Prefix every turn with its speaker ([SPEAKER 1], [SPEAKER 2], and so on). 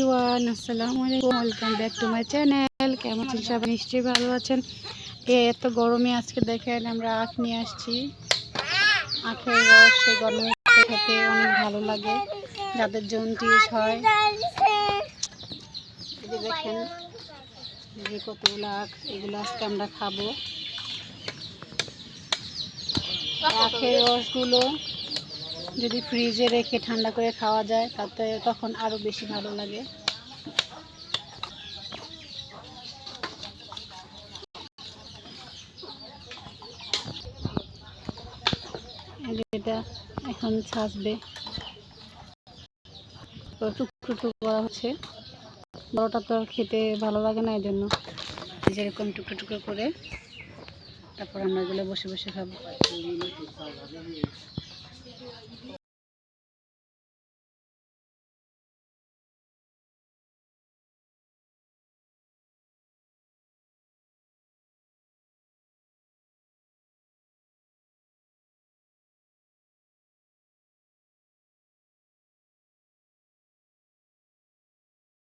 [SPEAKER 1] আসসালামু আলাইকুম। Welcome back to my channel কেমন আছেন নিশ্চয়ই ভালো আছেন। এত গরমে আজকে দেখেন আমরা আখ নিয়ে আসছি। আখের রস, সেই গরমে খেতে অনেক ভালো লাগে। যাদের জন্ডিস হয়। দেখেন যে কতগুলো আখ, এগুলো আজকে আমরা খাব। আখের রসগুলো যদি ফ্রিজে রেখে ঠান্ডা করে খাওয়া যায়, তাতে তখন আরও বেশি ভালো লাগে। এটা এখন ছাঁচবে। টুকরো টুকরো করা হচ্ছে। বড়টা তো খেতে ভালো লাগে না এই জন্য এই যে এরকম টুকরো টুকরো করে তারপর আমরা এগুলো বসে বসে খাব।